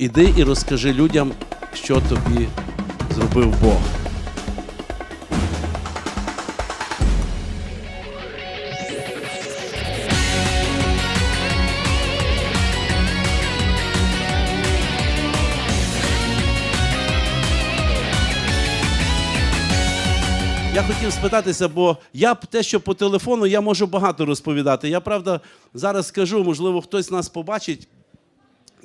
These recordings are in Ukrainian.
Іди і розкажи людям, що тобі зробив Бог. Я хотів спитатися, бо я те, що по телефону, я можу багато розповідати. Я правда зараз скажу, можливо, хтось нас побачить.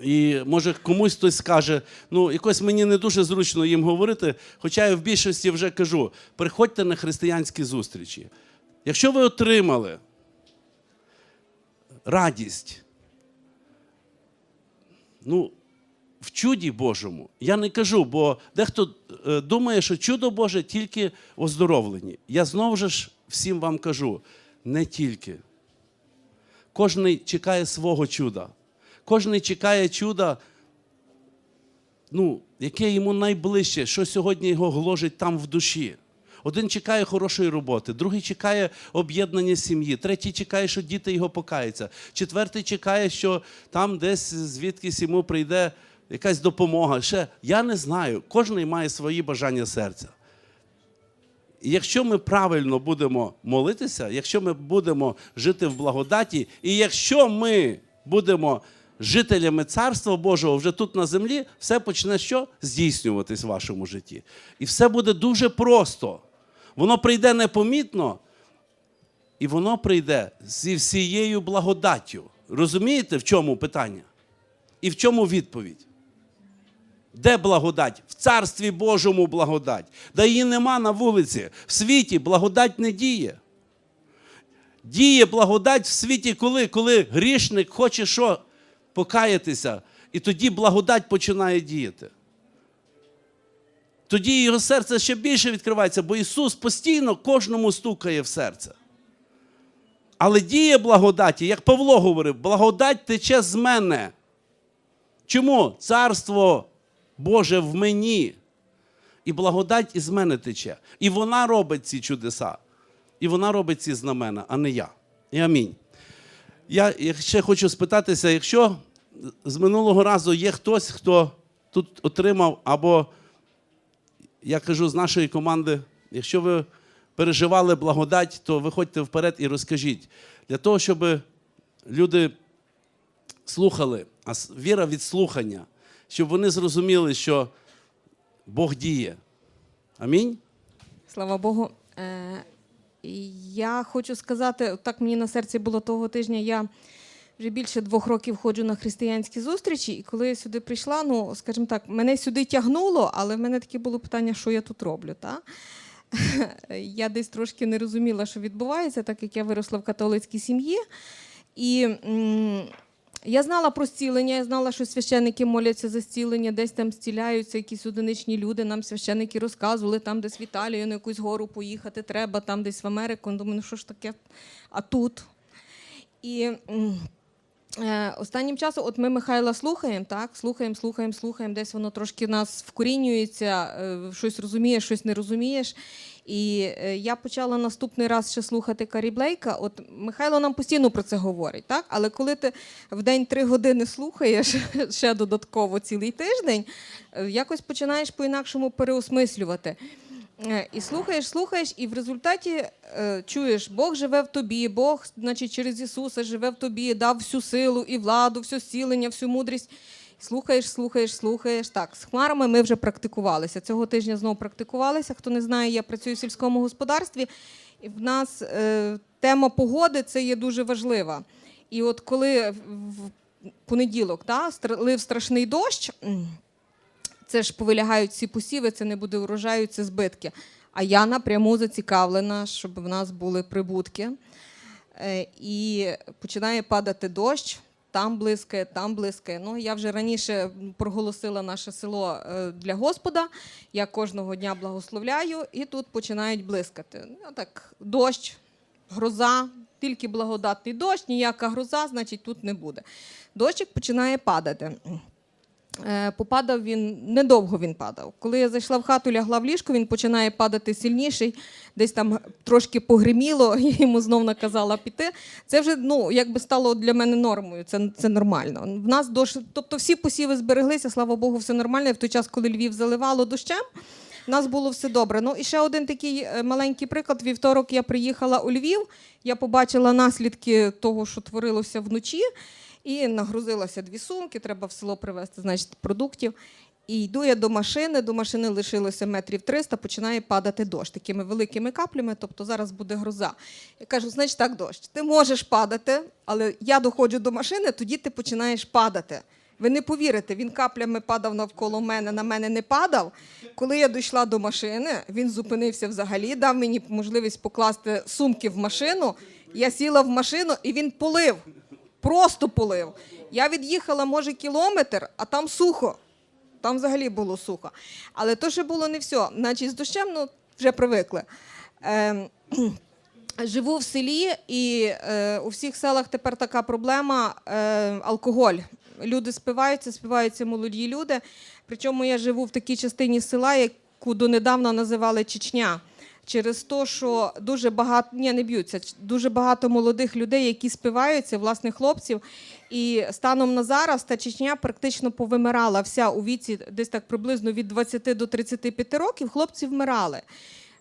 І може комусь хтось скаже, ну якось мені не дуже зручно їм говорити, хоча я в більшості вже кажу: приходьте на християнські зустрічі. Якщо ви отримали радість, ну, в чуді Божому, я не кажу, бо дехто е, думає, що чудо Боже тільки в оздоровленні. Я знову ж всім вам кажу: не тільки. Кожний чекає свого чуда. Кожний чекає чуда, ну, яке йому найближче, що сьогодні його гложить там в душі. Один чекає хорошої роботи, другий чекає об'єднання сім'ї, третій чекає, що діти його покаються, четвертий чекає, що там десь звідкись йому прийде якась допомога. Ще я не знаю. Кожний має свої бажання серця. І якщо ми правильно будемо молитися, якщо ми будемо жити в благодаті, і якщо ми будемо жителями Царства Божого вже тут на землі, все почне що? Здійснюватись в вашому житті. І все буде дуже просто. Воно прийде непомітно, і воно прийде зі всією благодаттю. Розумієте, в чому питання? І в чому відповідь? Де благодать? В Царстві Божому благодать. Да її нема на вулиці. В світі благодать не діє. Діє благодать в світі коли? Коли грішник хоче що? Покаятися. І тоді благодать починає діяти. Тоді його серце ще більше відкривається, бо Ісус постійно кожному стукає в серце. Але діє благодаті, як Павло говорив, благодать тече з мене. Чому? Царство Боже в мені. І благодать із мене тече. І вона робить ці чудеса. І вона робить ці знамена, а не я. І амінь. Я ще хочу спитатися, якщо з минулого разу є хтось, хто тут отримав, або я кажу з нашої команди, якщо ви переживали благодать, то виходьте вперед і розкажіть. Для того, щоб люди слухали, а віра від слухання, щоб вони зрозуміли, що Бог діє. Амінь. Слава Богу. Я хочу сказати, так мені на серці було того тижня. Я вже більше двох років ходжу на християнські зустрічі, і коли я сюди прийшла, ну скажімо так, мене сюди тягнуло, але в мене таке було питання, що я тут роблю. Та? Я десь трошки не розуміла, що відбувається, так як я виросла в католицькій сім'ї. І я знала про зцілення, я знала, що священники моляться за зцілення, десь там зціляються якісь одиничні люди. Нам священники розказували, там десь в Італію на якусь гору поїхати треба, там десь в Америку. Думаю, ну що ж таке? А тут. І останнім часом, от ми Михайла слухаємо, так, слухаємо, слухаємо, слухаємо, десь воно трошки нас вкорінюється, е, щось розумієш, щось не розумієш. І е, я почала наступний раз ще слухати Карі Блейка. От Михайло нам постійно про це говорить, так? Але коли ти в день три години слухаєш ще додатково цілий тиждень, е, якось починаєш по-інакшому переосмислювати. Е, І слухаєш, слухаєш, і в результаті е, чуєш, Бог живе в тобі, Бог, значить, через Ісуса живе в тобі, дав всю силу і владу, все зцілення, всю мудрість. Слухаєш, слухаєш, слухаєш. Так, з хмарами ми вже практикувалися. Цього тижня знову практикувалися. Хто не знає, я працюю в сільському господарстві, і в нас е, тема погоди це є дуже важлива. І от коли в понеділок та, лив страшний дощ, це ж повилягають всі посіви, це не буде урожаю, це збитки. А я напряму зацікавлена, щоб в нас були прибутки. Е, І починає падати дощ, там блискає, там блискає. Ну, я вже раніше проголосила наше село е, для Господа. Я кожного дня благословляю, і тут починають блискати. Ну, так, дощ, гроза, тільки благодатний дощ, ніяка гроза, значить тут не буде. Дощик починає падати. Е, Попадав він недовго він падав. Коли я зайшла в хату, лягла в ліжко, він починає падати сильніший, десь там трошки погриміло, я йому знов наказала піти. Це вже ну, якби стало для мене нормою, це, це нормально. В нас дощ, тобто всі посіви збереглися, слава Богу, все нормально. В той час, коли Львів заливало дощем, у нас було все добре. Ну і ще один такий е, маленький приклад. Вівторок я приїхала у Львів, я побачила наслідки того, що творилося вночі, і нагрузилася дві сумки, треба в село привезти, значить, продуктів. І йду я до машини, до машини лишилося метрів 300, починає падати дощ такими великими каплями, тобто зараз буде гроза. Я кажу, значить так, дощ, ти можеш падати, але я доходжу до машини, тоді ти починаєш падати. Ви не повірите, він каплями падав навколо мене, на мене не падав. Коли я дійшла до машини, він зупинився взагалі, дав мені можливість покласти сумки в машину. Я сіла в машину і він полив. Просто полив. Я від'їхала, може, кілометр, а там сухо. Там взагалі було сухо. Але то ще було не все. Значить, з дощем ну, вже привикли. Ем, Живу в селі, і е, у всіх селах тепер така проблема е, алкоголь. Люди спиваються, спиваються молоді люди. Причому я живу в такій частині села, яку донедавна називали Чечня. Через те, що дуже багато ні, не б'ються, дуже багато молодих людей, які спиваються, власне, хлопців. І станом на зараз та Чечня практично повимирала вся у віці, десь так приблизно від 20 до 35 років. Хлопці вмирали.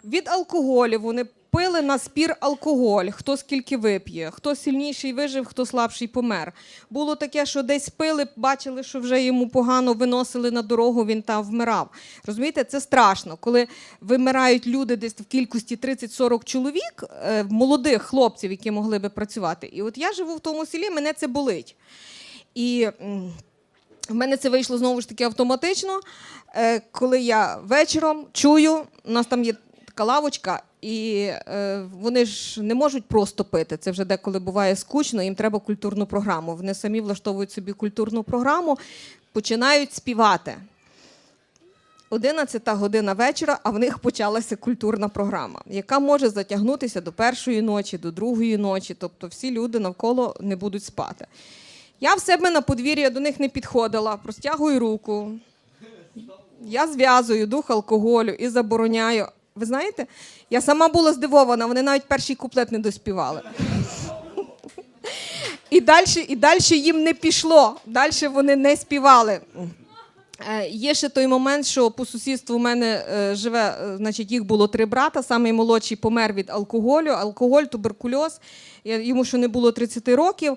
Від алкоголю вони пили на спір алкоголь, хто скільки вип'є, хто сильніший вижив, хто слабший помер. Було таке, що десь пили, бачили, що вже йому погано виносили на дорогу, він там вмирав. Розумієте, це страшно, коли вимирають люди десь в кількості 30-40 чоловік, е, молодих хлопців, які могли би працювати. І от я живу в тому селі, мене це болить. І в мене це вийшло знову ж таки автоматично, е, коли я вечором чую, у нас там є така лавочка, і е, вони ж не можуть просто пити. Це вже деколи буває скучно, їм треба культурну програму. Вони самі влаштовують собі культурну програму, починають співати. 11 година вечора, а в них почалася культурна програма, яка може затягнутися до першої ночі, до другої ночі. Тобто всі люди навколо не будуть спати. Я в себе на подвір'я до них не підходила, простягую руку. Я зв'язую дух алкоголю і забороняю. Ви знаєте, я сама була здивована, вони навіть перший куплет не доспівали. І далі, і далі їм не пішло. Далі вони не співали. Е, Є ще той момент, що по сусідству у мене е, живе, е, значить, їх було три брата. Самий молодший помер від алкоголю, алкоголь, туберкульоз. Йому ще не було 30 років.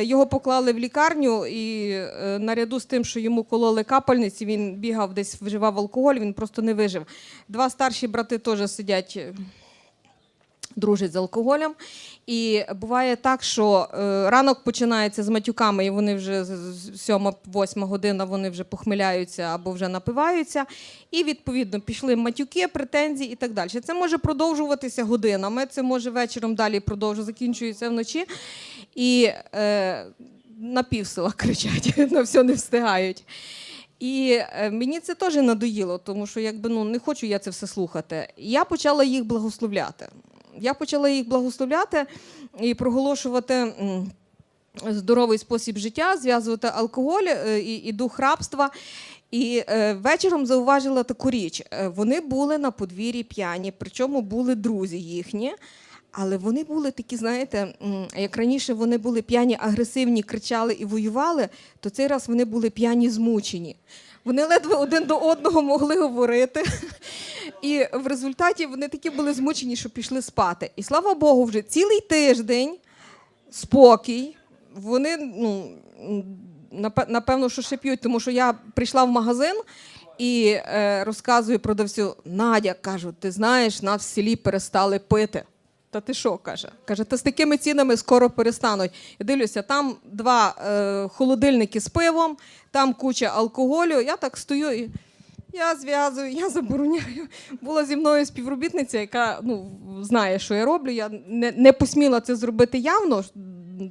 Його поклали в лікарню, і наряду з тим, що йому кололи капельниці, він бігав десь вживав алкоголь, він просто не вижив. Два старші брати теж сидять. Дружать з алкоголем. І буває так, що е, ранок починається з матюками, і вони вже сьома-восьма година вони вже похмиляються або вже напиваються. І відповідно пішли матюки, претензії і так далі. Це може продовжуватися годинами. Це може вечором далі продовжувати, закінчується вночі. І е, на пів села кричать, на все не встигають. І е, мені це теж надоїло, тому що якби ну не хочу я це все слухати. Я почала їх благословляти. Я почала їх благословляти і проголошувати. Здоровий спосіб життя, зв'язувати алкоголь е, і, і дух рабства. І е, вечором зауважила таку річ: Е, вони були на подвір'ї п'яні, причому були друзі їхні. Але вони були такі, знаєте, як раніше вони були п'яні, агресивні, кричали і воювали, то цей раз вони були п'яні змучені. Вони ледве один до одного могли говорити. І в результаті вони такі були змучені, що пішли спати. І слава Богу, вже цілий тиждень спокій. Вони, ну, напевно, що ще п'ють, тому що я прийшла в магазин і е, розказую продавцю: Надя, кажу, ти знаєш, нас в селі перестали пити. Та ти що каже? Каже, та з такими цінами скоро перестануть. Я дивлюся, там два е, холодильники з пивом, там куча алкоголю. Я так стою і я зв'язую, я забороняю. Була зі мною співробітниця, яка ну, знає, що я роблю. Я не, не посміла це зробити явно,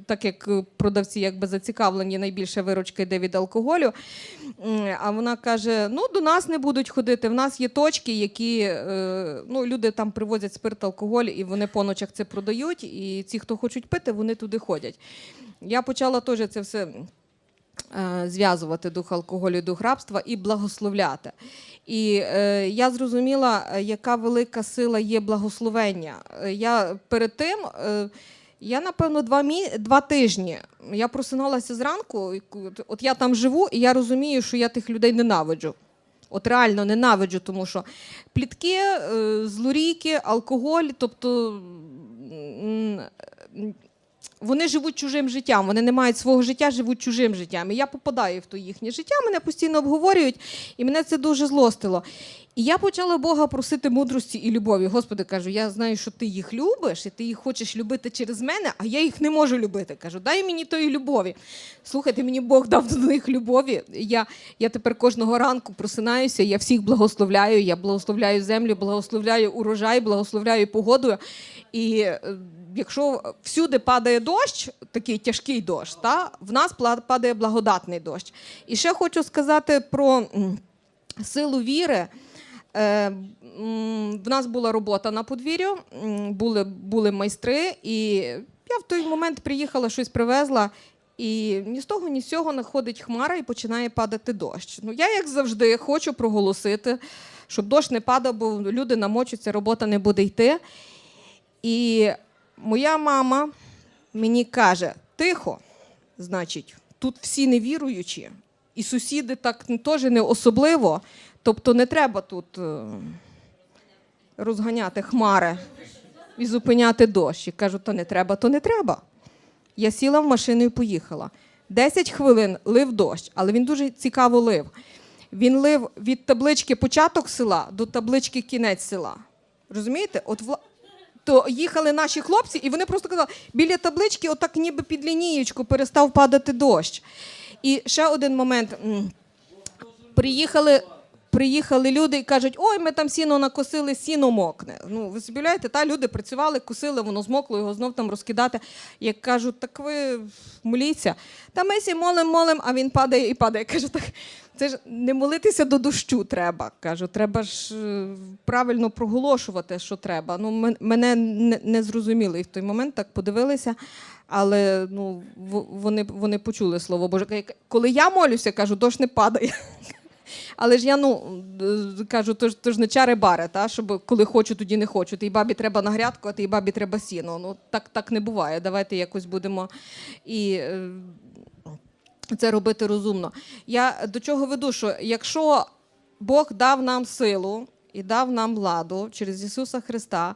так як продавці якби зацікавлені, найбільше виручка йде від алкоголю. А вона каже: ну, до нас не будуть ходити. В нас є точки, які е, ну, люди там привозять спирт, алкоголь, і вони по ночах це продають. І ці, хто хочуть пити, вони туди ходять. Я почала теж це все зв'язувати дух алкоголю дух рабства і благословляти. І е, я зрозуміла, е, яка велика сила є благословення. Е, Я перед тим. Е, я, напевно, два, мі... два тижні. Я просиналася зранку, от я там живу, і я розумію, що я тих людей ненавиджу. От реально ненавиджу, тому що плітки, е, злорійки, алкоголь, тобто вони живуть чужим життям, вони не мають свого життя, живуть чужим життям. І я попадаю в то їхнє життя, мене постійно обговорюють, і мене це дуже злостило. І я почала Бога просити мудрості і любові. Господи, кажу, я знаю, що ти їх любиш, і ти їх хочеш любити через мене, а я їх не можу любити. Кажу, дай мені тої любові. Слухайте, мені Бог дав до них любові. Я, я тепер кожного ранку просинаюся, я всіх благословляю, я благословляю землю, благословляю урожай, благословляю погоду. І е, якщо всюди падає дощ, такий тяжкий дощ, та, в нас падає благодатний дощ. І ще хочу сказати про силу віри. Е, В нас була робота на подвір'ю, були, були майстри, і я в той момент приїхала, щось привезла, і ні з того, ні з цього находить хмара і починає падати дощ. Ну, я, як завжди, хочу проголосити, щоб дощ не падав, бо люди намочаться, робота не буде йти. І моя мама мені каже: тихо, значить, тут всі невіруючі, і сусіди так теж не особливо. Тобто не треба тут е, розганяти хмари і зупиняти дощ. І кажу, то не треба, то не треба. Я сіла в машину і поїхала. Десять хвилин лив дощ, але він дуже цікаво лив. Він лив від таблички початок села до таблички кінець села. Розумієте? От. То їхали наші хлопці, і вони просто казали, біля таблички, отак ніби під лінієчку перестав падати дощ. І ще один момент. Приїхали, приїхали люди і кажуть, ой, ми там сіно накосили, сіно мокне. Ну, ви собі уявляєте, та люди працювали, косили, воно змокло, його знов там розкидати. Я кажу, так ви моліться. Та ми сі молим, молим, а він падає і падає. Я кажу, так це ж не молитися до дощу треба. Кажу, треба ж е, правильно проголошувати, що треба. Ну, мене не, зрозуміли. В той момент так подивилися. Але ну, вони, вони почули слово Боже. Коли я молюся, кажу, дощ не падає. Але ж я ну е, кажу, то ж, то ж не чари бари, та, щоб коли хочу, тоді не хочу. Тій бабі треба на грядку, а тій бабі треба сіно. Ну так, так не буває. Давайте якось будемо і. Це робити розумно. Я до чого веду, що якщо Бог дав нам силу і дав нам владу через Ісуса Христа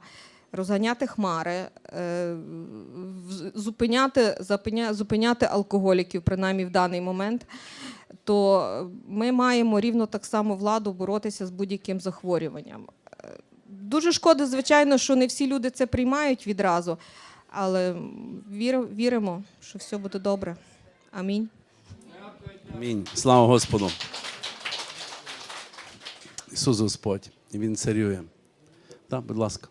розганяти хмари, е, зупиняти, зупиняти алкоголіків, принаймні в даний момент, то ми маємо рівно так само владу боротися з будь-яким захворюванням. Е, Дуже шкода, звичайно, що не всі люди це приймають відразу, але віримо, що все буде добре. Амінь. Амінь. Слава Господу. Ісус Господь. І Він царює. Так, будь ласка.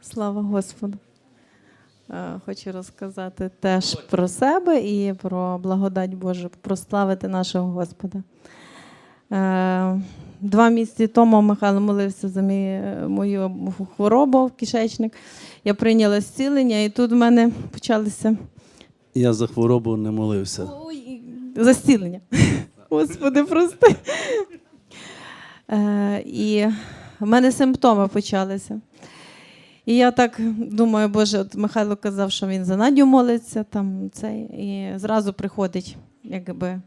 Слава Господу. Е, Хочу розказати теж про себе і про благодать Божу, прославити нашого Господа. Е, Два місяці тому Михайло молився за мою хворобу в кишечник. Я прийняла зцілення, і тут в мене почалися Я за хворобу не молився. Ой, за зцілення. Господи, прости. Е, і в мене симптоми почалися. І я так думаю, Боже, от Михайло казав, що він за Надю молиться, там цей, і зразу приходить, якби.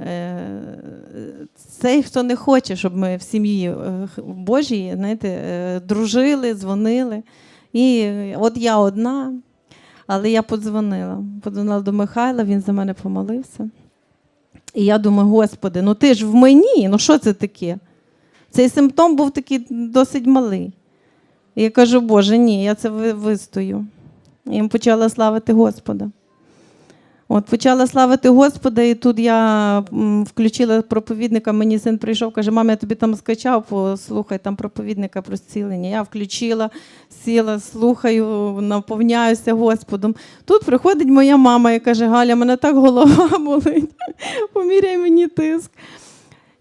е, Цей, хто не хоче, щоб ми в сім'ї е, Божій, знаєте, е, дружили, дзвонили. І от я одна, але я подзвонила. Подзвонила до Михайла, він за мене помолився. І я думаю, Господи, ну ти ж в мені, ну що це таке? Цей симптом був такий досить малий. І я кажу, Боже, ні, я це вистою. І почала славити Господа. От почала славити Господа, і тут я включила проповідника. Мені син прийшов, каже: мам, я тобі там скачав, послухай там проповідника про зцілення. Я включила, сіла, слухаю, наповняюся Господом. Тут приходить моя мама і каже: Галя, мене так голова болить. Поміряй мені тиск.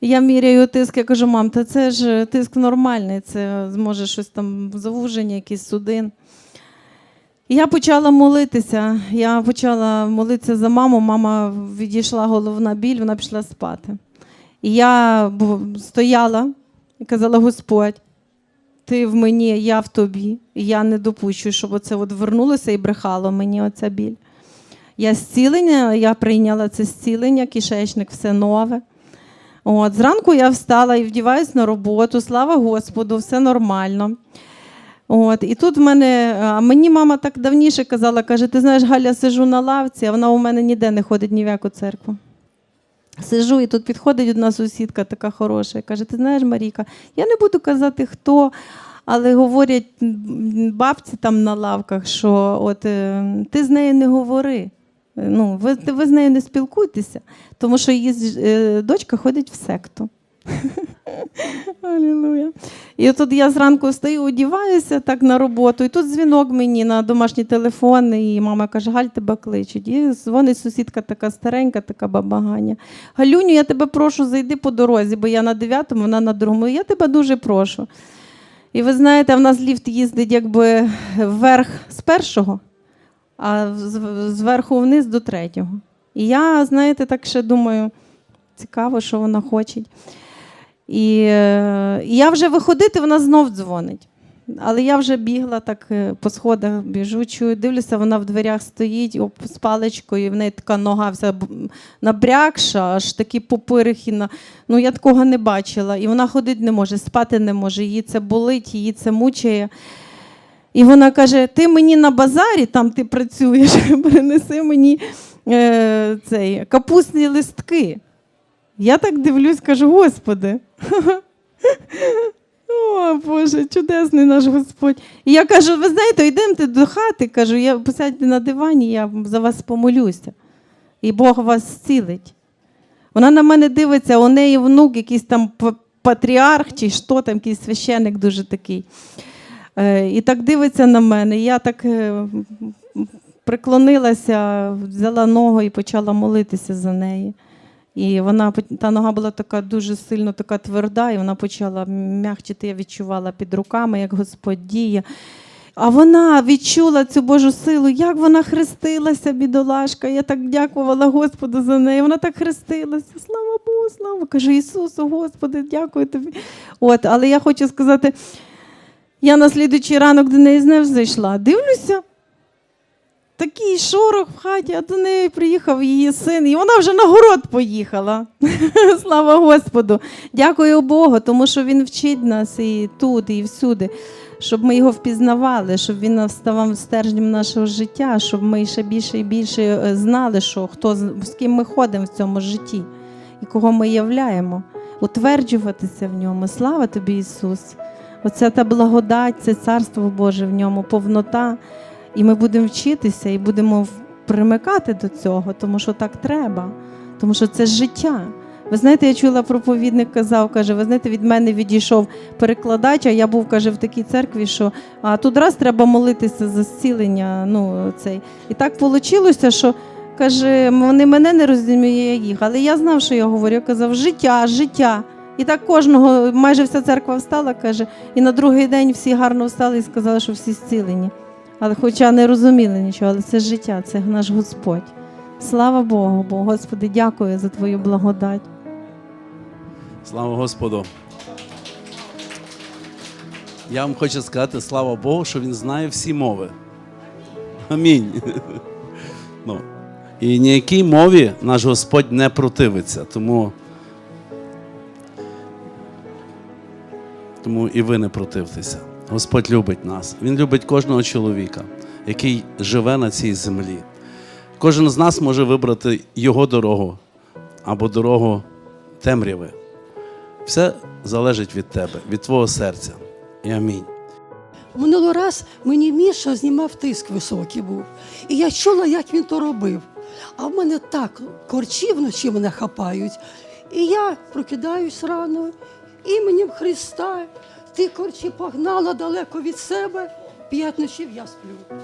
Я міряю тиск, я кажу, мам, та це ж тиск нормальний, це зможе щось там завуження, якийсь судин. Я почала молитися. Я почала молитися за маму. Мама відійшла головна біль, вона пішла спати. І я стояла і казала: Господь, ти в мені, я в тобі. І я не допущу, щоб оце от вернулося і брехало мені оця біль. Я зцілення, я прийняла це зцілення, кишечник, все нове. От, зранку я встала і вдіваюсь на роботу, слава Господу, все нормально. От, і тут в мене, а мені мама так давніше казала, каже, ти знаєш, Галя, сижу на лавці, а вона у мене ніде не ходить ні в яку церкву. Сижу, і тут підходить одна сусідка така хороша, і каже: Ти знаєш, Марійка, я не буду казати хто, але говорять бабці там на лавках, що от е, ти з нею не говори. Ну, ви, ви з нею не спілкуйтеся, тому що її е, дочка ходить в секту. Алілуя. І тут я зранку встаю, одіваюся так на роботу, і тут дзвінок мені на домашній телефон, і мама каже: Галь, тебе кличуть. І дзвонить сусідка така старенька, така баба Ганя. Галюню, я тебе прошу, зайди по дорозі, бо я на дев'ятому, вона на другому. Я тебе дуже прошу. І ви знаєте, в нас ліфт їздить якби вверх з першого, а зверху вниз до третього. І я, знаєте, так ще думаю, цікаво, що вона хоче. І, е, і я вже виходити, вона знов дзвонить. Але я вже бігла так е, по сходах, біжу, чую, дивлюся, вона в дверях стоїть оп, з паличкою, і в неї така нога вся набрякша, аж такі попирихи. Ну, я такого не бачила. І вона ходити не може, спати не може. Її це болить, її це мучає. І вона каже: ти мені на базарі, там ти працюєш, принеси мені е, цей, капустні листки. Я так дивлюсь, кажу, Господи. О, Боже, чудесний наш Господь. І я кажу, ви знаєте, йдемте до хати, кажу, я посядьте на дивані, я за вас помолюся. І Бог вас зцілить. Вона на мене дивиться, у неї внук, якийсь там патріарх чи що там, якийсь священик дуже такий. Е, І так дивиться на мене. Я так е, приклонилася, взяла ногу і почала молитися за неї. І вона та нога була така дуже сильно така тверда, і вона почала м'якчити, я відчувала під руками, як Господь діє. А вона відчула цю Божу силу, як вона хрестилася, бідолашка. Я так дякувала Господу за неї. Вона так хрестилася. Слава Богу, слава. Кажу, Ісусу, Господи, дякую тобі. От, але я хочу сказати, я на слідуючий ранок до неї знов зайшла. Дивлюся, такий шорох в хаті, а до неї приїхав її син, і вона вже на город поїхала. Слава Господу! Дякую Богу, тому що Він вчить нас і тут, і всюди, щоб ми його впізнавали, щоб він ставав стержнем нашого життя, щоб ми ще більше і більше е, знали, що хто з ким ми ходимо в цьому житті і кого ми являємо, утверджуватися в ньому. Слава тобі, Ісус! Оце та благодать, це царство Боже в ньому, повнота. І ми будемо вчитися і будемо примикати до цього, тому що так треба, тому що це життя. Ви знаєте, я чула проповідник казав, каже, ви знаєте, від мене відійшов перекладач, а я був, каже, в такій церкві, що а тут раз треба молитися за зцілення. Ну, цей. І так вийшло, що каже, вони мене не розуміють, їх. Але я знав, що я говорю. Я казав, життя, життя. І так кожного, майже вся церква встала, каже, і на другий день всі гарно встали і сказали, що всі зцілені. Але хоча не розуміли нічого, але це життя, це наш Господь. Слава Богу, Бо Господи, дякую за Твою благодать. Слава Господу. Я вам хочу сказати, слава Богу, що Він знає всі мови. Амінь. Ну, і ніякій мові наш Господь не противиться. Тому, тому і ви не противтеся. Господь любить нас. Він любить кожного чоловіка, який живе на цій землі. Кожен з нас може вибрати його дорогу або дорогу темряви. Все залежить від тебе, від твого серця. І амінь. Минулий раз мені Міша знімав тиск високий був. І я чула, як він то робив. А в мене так корчі вночі мене хапають. І я прокидаюсь рано, іменем Христа. Ти корчі погнала далеко від себе, п'ять ночів я сплю.